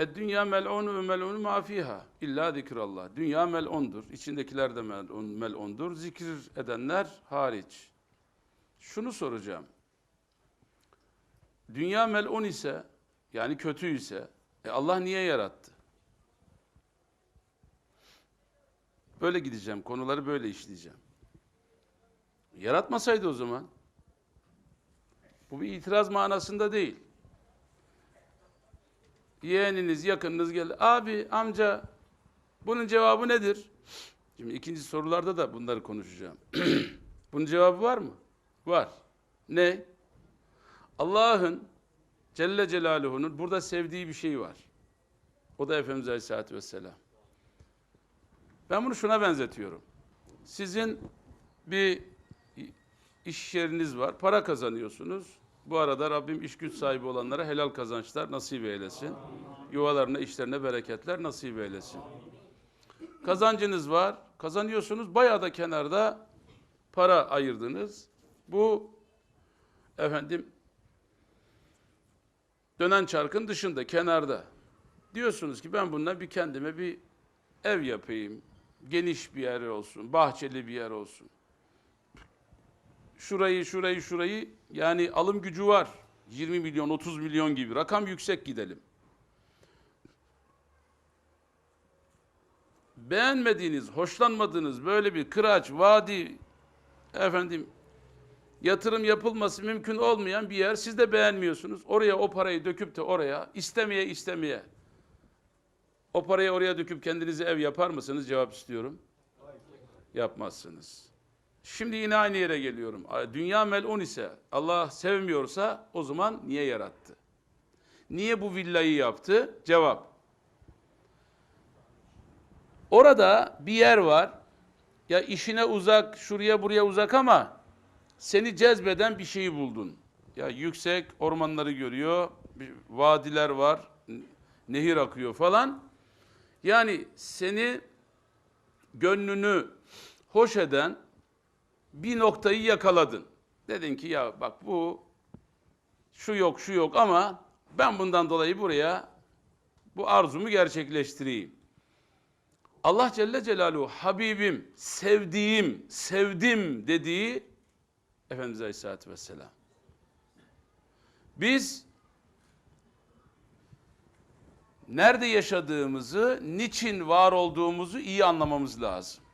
E dünya mel'unu ve mel'unu ma fiha illa zikrallah. Dünya mel'undur. İçindekiler de mel'un, mel'undur. Zikir edenler hariç. Şunu soracağım. Dünya mel'un ise yani kötü ise e Allah niye yarattı? Böyle gideceğim. Konuları böyle işleyeceğim. Yaratmasaydı o zaman. Bu bir itiraz manasında değil. Yeğeniniz, yakınınız geldi. Abi, amca bunun cevabı nedir? Şimdi ikinci sorularda da bunları konuşacağım. bunun cevabı var mı? Var. Ne? Allah'ın Celle Celaluhu'nun burada sevdiği bir şey var. O da Efendimiz Aleyhisselatü Vesselam. Ben bunu şuna benzetiyorum. Sizin bir iş yeriniz var, para kazanıyorsunuz. Bu arada Rabbim iş güç sahibi olanlara helal kazançlar nasip eylesin. Yuvalarına, işlerine bereketler nasip eylesin. Kazancınız var, kazanıyorsunuz, bayağı da kenarda para ayırdınız. Bu efendim dönen çarkın dışında, kenarda. Diyorsunuz ki ben bundan bir kendime bir ev yapayım. Geniş bir yer olsun, bahçeli bir yer olsun. Şurayı, şurayı, şurayı yani alım gücü var. 20 milyon, 30 milyon gibi. Rakam yüksek gidelim. Beğenmediğiniz, hoşlanmadığınız böyle bir kıraç, vadi, efendim yatırım yapılması mümkün olmayan bir yer siz de beğenmiyorsunuz. Oraya o parayı döküp de oraya istemeye istemeye o parayı oraya döküp kendinize ev yapar mısınız? Cevap istiyorum. Yapmazsınız. Şimdi yine aynı yere geliyorum. Dünya melun ise Allah sevmiyorsa o zaman niye yarattı? Niye bu villayı yaptı? Cevap. Orada bir yer var. Ya işine uzak, şuraya buraya uzak ama seni cezbeden bir şeyi buldun. Ya yüksek ormanları görüyor, vadiler var, nehir akıyor falan. Yani seni gönlünü hoş eden bir noktayı yakaladın. Dedin ki ya bak bu şu yok şu yok ama ben bundan dolayı buraya bu arzumu gerçekleştireyim. Allah Celle Celaluhu Habibim, sevdiğim, sevdim dediği Efendimiz Aleyhisselatü Vesselam. Biz nerede yaşadığımızı, niçin var olduğumuzu iyi anlamamız lazım.